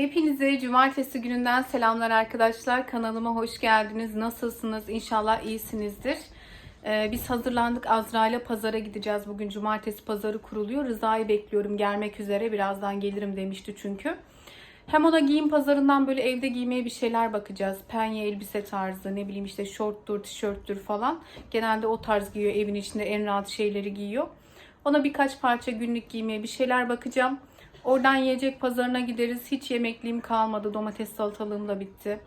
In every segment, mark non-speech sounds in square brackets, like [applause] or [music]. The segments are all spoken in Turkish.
Hepinize cumartesi gününden selamlar arkadaşlar. Kanalıma hoş geldiniz. Nasılsınız? İnşallah iyisinizdir. Ee, biz hazırlandık. Azra pazara gideceğiz. Bugün cumartesi pazarı kuruluyor. Rıza'yı bekliyorum gelmek üzere. Birazdan gelirim demişti çünkü. Hem ona giyim pazarından böyle evde giymeye bir şeyler bakacağız. Penye elbise tarzı ne bileyim işte şorttur, tişörttür falan. Genelde o tarz giyiyor. Evin içinde en rahat şeyleri giyiyor. Ona birkaç parça günlük giymeye bir şeyler bakacağım. Oradan yiyecek pazarına gideriz. Hiç yemekliğim kalmadı. Domates salatalığım da bitti.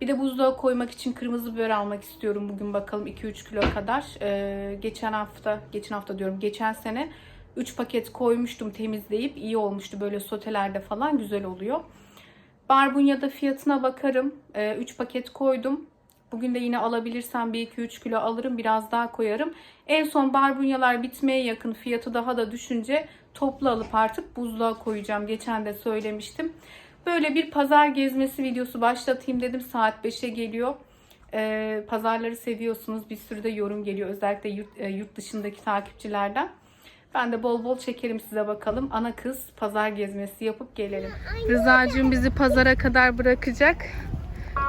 Bir de buzluğa koymak için kırmızı biber almak istiyorum bugün bakalım 2-3 kilo kadar. Ee, geçen hafta, geçen hafta diyorum geçen sene 3 paket koymuştum temizleyip iyi olmuştu böyle sotelerde falan güzel oluyor. Barbunya'da fiyatına bakarım. 3 paket koydum. Bugün de yine alabilirsem 1-2-3 kilo alırım. Biraz daha koyarım. En son barbunyalar bitmeye yakın fiyatı daha da düşünce toplu alıp artık buzluğa koyacağım. Geçen de söylemiştim. Böyle bir pazar gezmesi videosu başlatayım dedim. Saat 5'e geliyor. Ee, pazarları seviyorsunuz. Bir sürü de yorum geliyor. Özellikle yurt, e, yurt dışındaki takipçilerden. Ben de bol bol çekerim size bakalım. Ana kız pazar gezmesi yapıp gelelim. Rıza'cığım bizi pazara kadar bırakacak.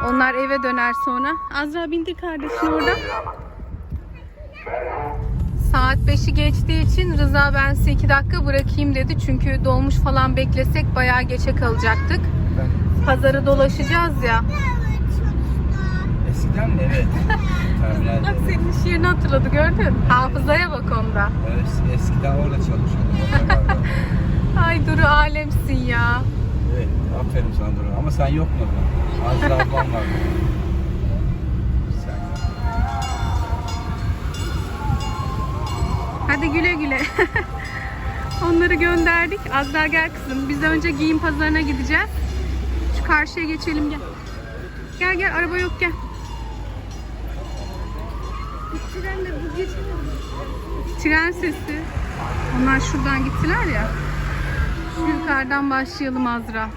Onlar eve döner sonra. Azra bindir kardeşin orada. Saat 5'i geçtiği için Rıza ben size 2 dakika bırakayım dedi. Çünkü dolmuş falan beklesek bayağı geçe kalacaktık. Pazarı dolaşacağız ya. Eskiden mi? Evet. Terminalde. Bak senin iş yerini hatırladı gördün. Hafızaya bak onda. Evet, eskiden orada çalışıyordum. [laughs] Ay Duru alemsin ya. Aferin sana Duru. Ama sen yok mu? Azra ablam var. Sen Hadi güle güle. [laughs] Onları gönderdik. Azra gel kızım. Biz de önce giyim pazarına gideceğiz. Şu karşıya geçelim gel. Gel gel araba yok gel. Tren sesi. Onlar şuradan gittiler ya. Şu yukarıdan başlayalım Azra.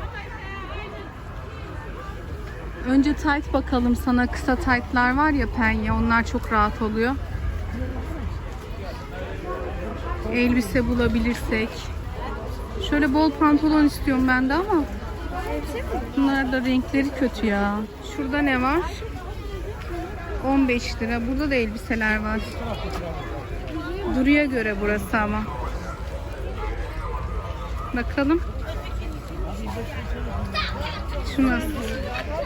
Önce tight bakalım sana. Kısa tight'lar var ya penye. Onlar çok rahat oluyor. Elbise bulabilirsek. Şöyle bol pantolon istiyorum ben de ama bunlar da renkleri kötü ya. Şurada ne var? 15 lira. Burada da elbiseler var. Duruya göre burası ama. Bakalım. Şu nasıl?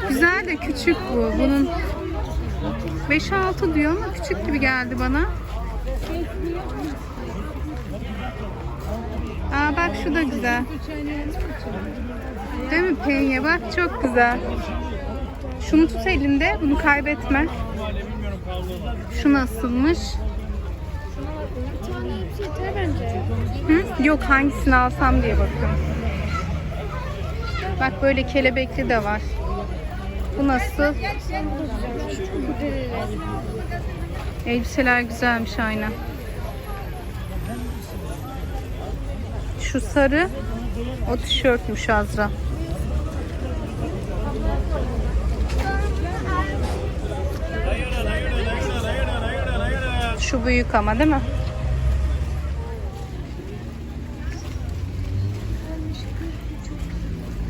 Güzel de küçük bu. Bunun 5-6 diyor ama küçük gibi geldi bana. Aa bak şu da güzel. Değil mi penye bak çok güzel. Şunu tut elinde bunu kaybetme. Şu nasılmış? Hı? Yok hangisini alsam diye bakıyorum. Bak böyle kelebekli de var. Bu nasıl? Elbiseler güzelmiş aynen. Şu sarı o tişörtmüş Azra. Şu büyük ama değil mi?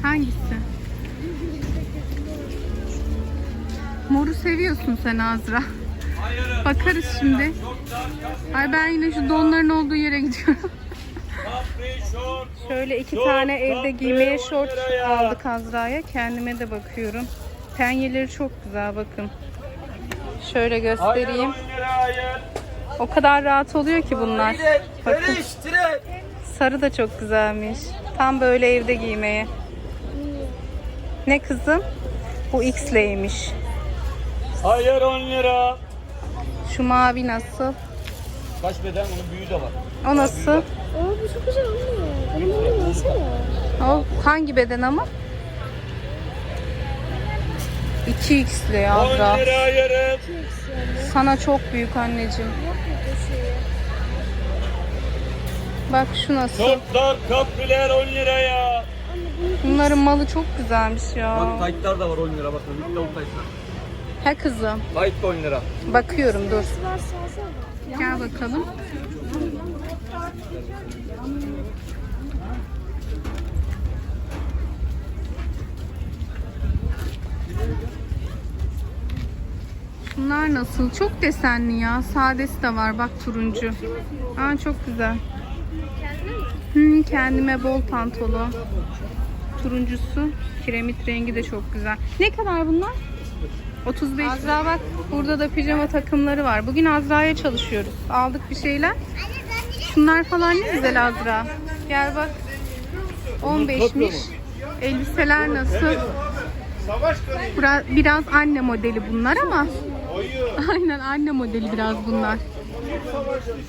Hangisi? Moru seviyorsun sen Azra. Bakarız şimdi. Ay ben yine şu donların olduğu yere gidiyorum. [laughs] Şöyle iki tane evde giymeye şort aldık Azra'ya. Kendime de bakıyorum. Penyeleri çok güzel bakın. Şöyle göstereyim. O kadar rahat oluyor ki bunlar. Bakın. Sarı da çok güzelmiş. Tam böyle evde giymeye. Ne kızım? Bu X'leymiş. Hayır 10 lira. Şu mavi nasıl? Kaç beden onun büyüğü de var. O nasıl? Aa bu çok güzel alsana. O hangi beden ama? 2X'li ya 10 Azra. lira ayırın. Sana çok büyük anneciğim. Bak şu nasıl? Toplar kapüler 10 liraya. Bunların malı çok güzelmiş ya. Bak taytlar da var 10 lira bakın. Bir tavuk taytlar. He kızım. Tayt 10 lira. Bakıyorum dur. Gel bakalım. Bunlar nasıl? Çok desenli ya. Sadesi de var bak turuncu. Aa çok güzel. Hmm, kendime bol pantolon. Turuncusu. Kiremit rengi de çok güzel. Ne kadar bunlar? 35. Azra bak burada da pijama takımları var. Bugün Azra'ya çalışıyoruz. Aldık bir şeyler. Şunlar falan ne güzel Azra. Gel bak. 15'miş. Elbiseler nasıl? Biraz anne modeli bunlar ama. [laughs] Aynen anne modeli biraz bunlar.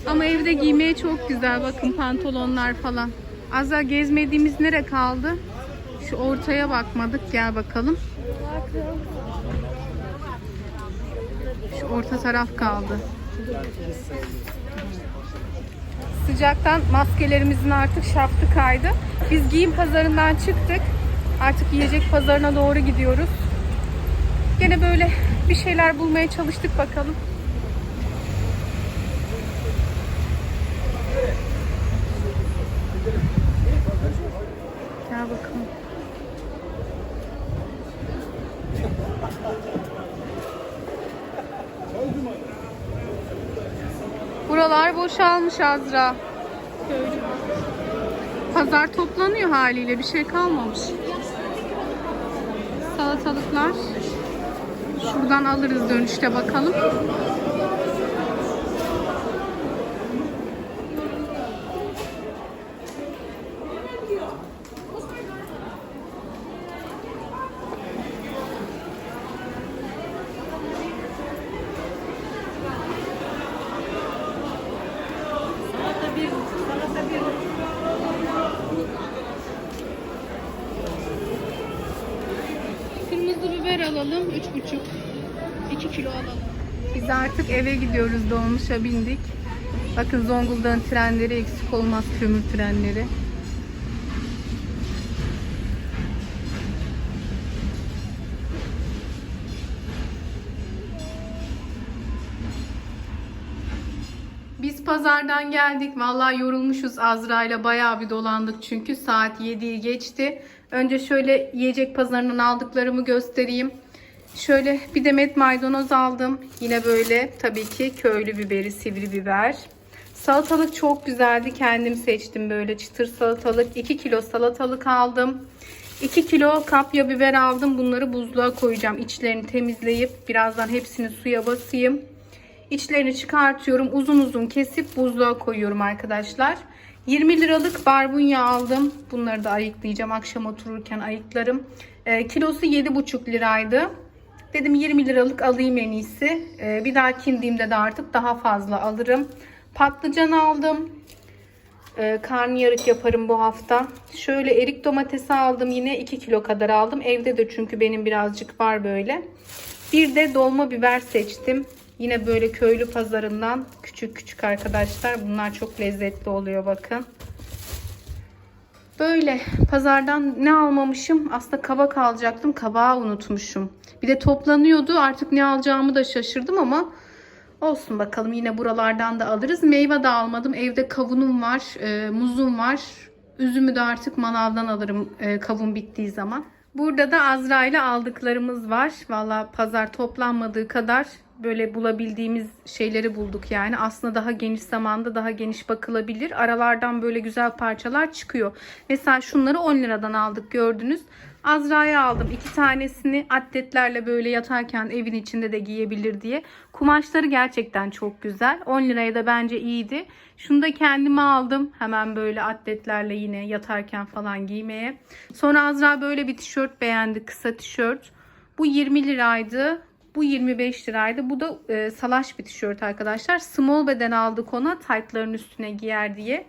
Ama evde giymeye çok güzel. Bakın pantolonlar falan. Azra gezmediğimiz nere kaldı? Şu ortaya bakmadık. Gel bakalım. Şu orta taraf kaldı. Sıcaktan maskelerimizin artık şaftı kaydı. Biz giyim pazarından çıktık. Artık yiyecek pazarına doğru gidiyoruz. Gene böyle bir şeyler bulmaya çalıştık bakalım. Gel bakalım. Buralar boşalmış Azra. Pazar toplanıyor haliyle bir şey kalmamış. Salatalıklar. Şuradan alırız dönüşte bakalım. Kırmızı biber alalım. Üç buçuk. 2 kilo alalım. Biz artık eve gidiyoruz. Dolmuşa bindik. Bakın Zonguldak'ın trenleri eksik olmaz. Kömür trenleri. Pazardan geldik. Vallahi yorulmuşuz Azra ile bayağı bir dolandık çünkü saat 7'yi geçti. Önce şöyle yiyecek pazarından aldıklarımı göstereyim. Şöyle bir demet maydanoz aldım. Yine böyle tabii ki köylü biberi, sivri biber. Salatalık çok güzeldi. Kendim seçtim böyle çıtır salatalık. 2 kilo salatalık aldım. 2 kilo kapya biber aldım. Bunları buzluğa koyacağım. İçlerini temizleyip birazdan hepsini suya basayım. İçlerini çıkartıyorum. Uzun uzun kesip buzluğa koyuyorum arkadaşlar. 20 liralık barbunya aldım. Bunları da ayıklayacağım. Akşam otururken ayıklarım. Ee, kilosu 7,5 liraydı. Dedim 20 liralık alayım en iyisi. Ee, bir dahaki indiğimde de artık daha fazla alırım. Patlıcan aldım. Ee, karnıyarık yaparım bu hafta. Şöyle erik domatesi aldım. Yine 2 kilo kadar aldım. Evde de çünkü benim birazcık var böyle. Bir de dolma biber seçtim. Yine böyle köylü pazarından küçük küçük arkadaşlar. Bunlar çok lezzetli oluyor bakın. Böyle pazardan ne almamışım? Aslında kabak alacaktım. Kabağı unutmuşum. Bir de toplanıyordu. Artık ne alacağımı da şaşırdım ama olsun bakalım. Yine buralardan da alırız. Meyve de almadım. Evde kavunum var. e, muzum var. Üzümü de artık manavdan alırım e, kavun bittiği zaman. Burada da Azra ile aldıklarımız var. Valla pazar toplanmadığı kadar böyle bulabildiğimiz şeyleri bulduk yani. Aslında daha geniş zamanda daha geniş bakılabilir. Aralardan böyle güzel parçalar çıkıyor. Mesela şunları 10 liradan aldık gördünüz. Azra'ya aldım. iki tanesini atletlerle böyle yatarken evin içinde de giyebilir diye. Kumaşları gerçekten çok güzel. 10 liraya da bence iyiydi. Şunu da kendime aldım. Hemen böyle atletlerle yine yatarken falan giymeye. Sonra Azra böyle bir tişört beğendi. Kısa tişört. Bu 20 liraydı. Bu 25 liraydı. Bu da e, salaş bir tişört arkadaşlar. Small beden aldık ona. Taytların üstüne giyer diye.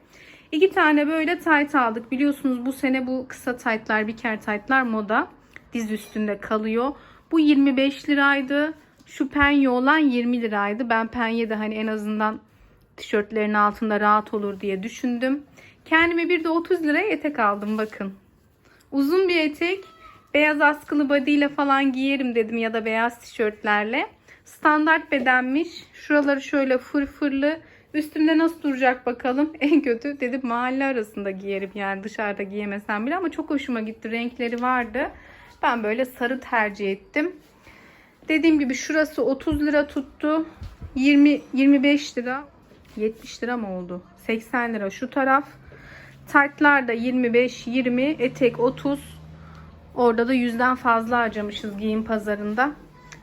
İki tane böyle tayt aldık. Biliyorsunuz bu sene bu kısa taytlar, biker taytlar moda. Diz üstünde kalıyor. Bu 25 liraydı. Şu penye olan 20 liraydı. Ben penye de hani en azından tişörtlerin altında rahat olur diye düşündüm. Kendime bir de 30 liraya etek aldım bakın. Uzun bir etek. Beyaz askılı body ile falan giyerim dedim ya da beyaz tişörtlerle. Standart bedenmiş. Şuraları şöyle fırfırlı. Üstümde nasıl duracak bakalım. [laughs] En kötü dedim mahalle arasında giyerim yani dışarıda giyemesem bile ama çok hoşuma gitti. Renkleri vardı. Ben böyle sarı tercih ettim. Dediğim gibi şurası 30 lira tuttu. 20 25 lira. 70 lira mı oldu? 80 lira şu taraf. Taytlar da 25 20, etek 30. Orada da yüzden fazla harcamışız giyim pazarında.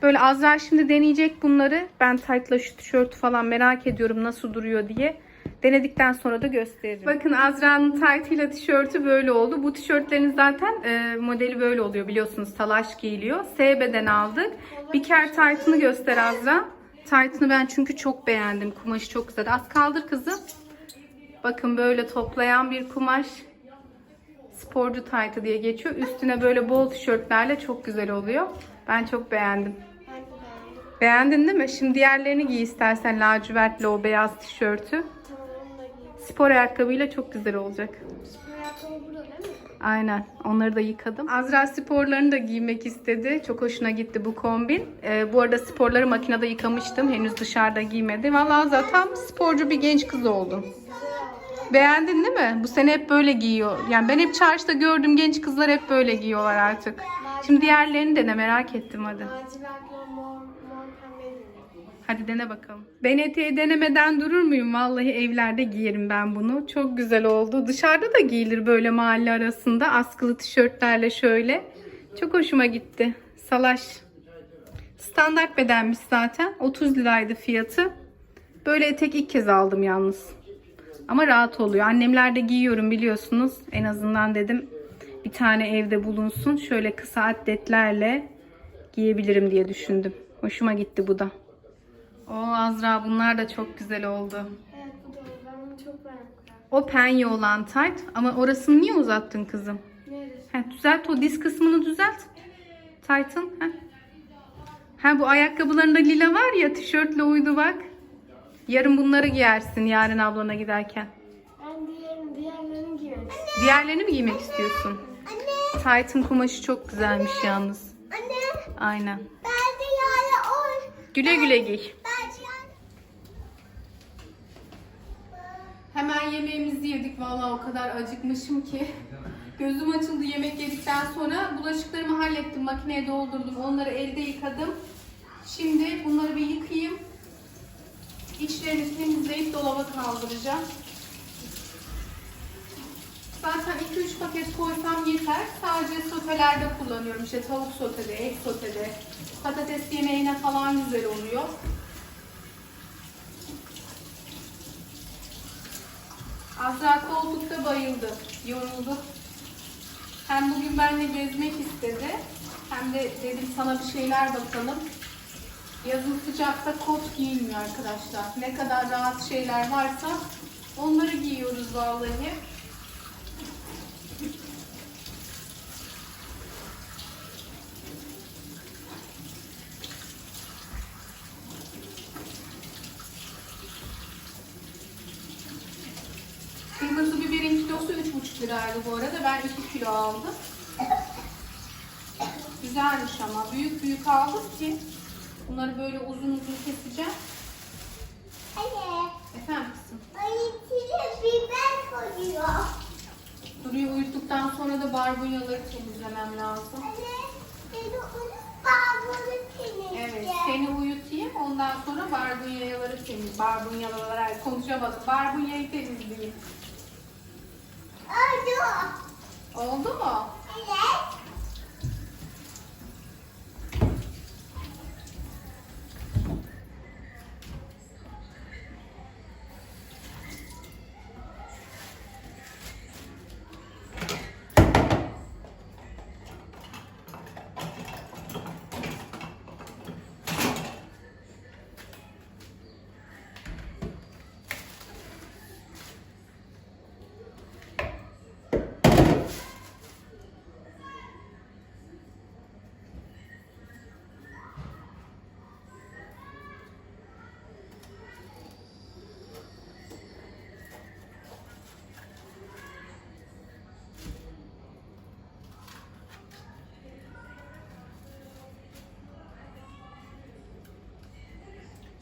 Böyle Azra şimdi deneyecek bunları. Ben taytla şu tişörtü falan merak ediyorum nasıl duruyor diye. Denedikten sonra da gösteririm. Bakın Azra'nın taytıyla tişörtü böyle oldu. Bu tişörtlerin zaten e, modeli böyle oluyor biliyorsunuz. Talaş giyiliyor. S beden aldık. Bir kere taytını göster Azra. Taytını ben çünkü çok beğendim. Kumaşı çok güzel. Az kaldır kızım. Bakın böyle toplayan bir kumaş. Sporcu taytı diye geçiyor. Üstüne böyle bol tişörtlerle çok güzel oluyor. Ben çok beğendim. Beğendin değil mi? Şimdi diğerlerini giy istersen lacivertle o beyaz tişörtü. Tamam onu da giyeyim. Spor ayakkabıyla çok güzel olacak. Spor ayakkabı burada değil mi? Aynen. Onları da yıkadım. Azra sporlarını da giymek istedi. Çok hoşuna gitti bu kombin. Ee, bu arada sporları makinede yıkamıştım. Henüz dışarıda giymedi. Vallahi Azra tam sporcu bir genç kız oldun. Beğendin değil mi? Bu sene hep böyle giyiyor. Yani ben hep çarşıda gördüm genç kızlar hep böyle giyiyorlar artık. Şimdi diğerlerini dene merak ettim hadi. Hadi dene bakalım. Ben eteği denemeden durur muyum? Vallahi evlerde giyerim ben bunu. Çok güzel oldu. Dışarıda da giyilir böyle mahalle arasında. Askılı tişörtlerle şöyle. Çok hoşuma gitti. Salaş. Standart bedenmiş zaten. 30 liraydı fiyatı. Böyle etek ilk kez aldım yalnız. Ama rahat oluyor. Annemlerde giyiyorum biliyorsunuz. En azından dedim bir tane evde bulunsun. Şöyle kısa atletlerle giyebilirim diye düşündüm. Hoşuma gitti bu da. O Azra bunlar da çok güzel oldu. Evet bu da. Ben bunu çok beğendim. O penye olan tayt ama orasını niye uzattın kızım? Neresi? Düzelt o diz kısmını düzelt. Taytın. Heh. Ha bu ayakkabılarında lila var ya tişörtle uydu bak. Yarın bunları giyersin yarın ablana giderken. Ben diğerini, diğerlerini giyiyorum. Diğerlerini mi giymek istiyorsun? Anne, Taytın kumaşı çok güzelmiş yalnız. anne. Aynen. Ben de yani o. Güle güle giy. Ben. Hemen yemeğimizi yedik. Vallahi o kadar acıkmışım ki. Gözüm açıldı yemek yedikten sonra. Bulaşıklarımı hallettim. Makineye doldurdum. Onları elde yıkadım. Şimdi bunları bir yıkayayım. İçlerini temizleyip dolaba kaldıracağım. Zaten 2-3 paket koysam yeter. Sadece sotelerde kullanıyorum. İşte tavuk sotede, et sotede, patates yemeğine falan güzel oluyor. Azra koltukta bayıldı, yoruldu. Hem bugün benimle gezmek istedi. Hem de dedim sana bir şeyler bakalım. Yazın sıcakta kot giyilmiyor arkadaşlar. Ne kadar rahat şeyler varsa onları giyiyoruz vallahi. Kırmızı biberin kilosu 3,5 liraydı bu arada. Ben 2 kilo aldım. Güzelmiş ama. Büyük büyük aldım ki bunları böyle uzun uzun keseceğim. Anne, Efendim kızım. ayıtıyla biber koyuyor. Duru'yu uyuttuktan sonra da barbunyaları temizlemem lazım. Anne, beni bunu temizle. Evet, seni uyutayım. Ondan sonra barbunyaları temiz. Barbunyaları konuşamadım. Barbunyayı temizleyeyim. Oldu. Oldu mu? Evet.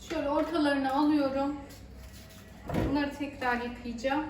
Şöyle ortalarını alıyorum. Bunları tekrar yıkayacağım.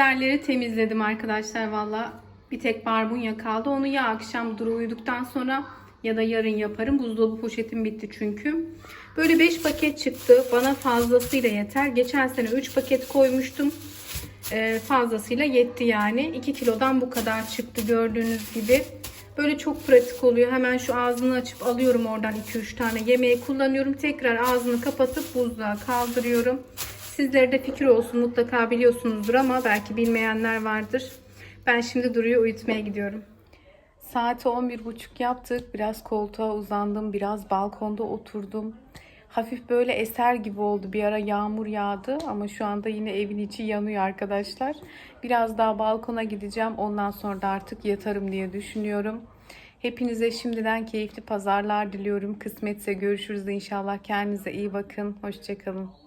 Biberleri temizledim arkadaşlar valla. Bir tek barbunya kaldı. Onu ya akşam Duru uyuduktan sonra ya da yarın yaparım. Buzdolabı poşetim bitti çünkü. Böyle 5 paket çıktı. Bana fazlasıyla yeter. Geçen sene 3 paket koymuştum. Ee, fazlasıyla yetti yani. 2 kilodan bu kadar çıktı gördüğünüz gibi. Böyle çok pratik oluyor. Hemen şu ağzını açıp alıyorum oradan 2-3 tane yemeği kullanıyorum. Tekrar ağzını kapatıp buzluğa kaldırıyorum. Sizlere de fikir olsun mutlaka biliyorsunuzdur ama belki bilmeyenler vardır. Ben şimdi Duru'yu uyutmaya gidiyorum. Saati 11.30 yaptık. Biraz koltuğa uzandım. Biraz balkonda oturdum. Hafif böyle eser gibi oldu. Bir ara yağmur yağdı ama şu anda yine evin içi yanıyor arkadaşlar. Biraz daha balkona gideceğim. Ondan sonra da artık yatarım diye düşünüyorum. Hepinize şimdiden keyifli pazarlar diliyorum. Kısmetse görüşürüz inşallah. Kendinize iyi bakın. Hoşçakalın.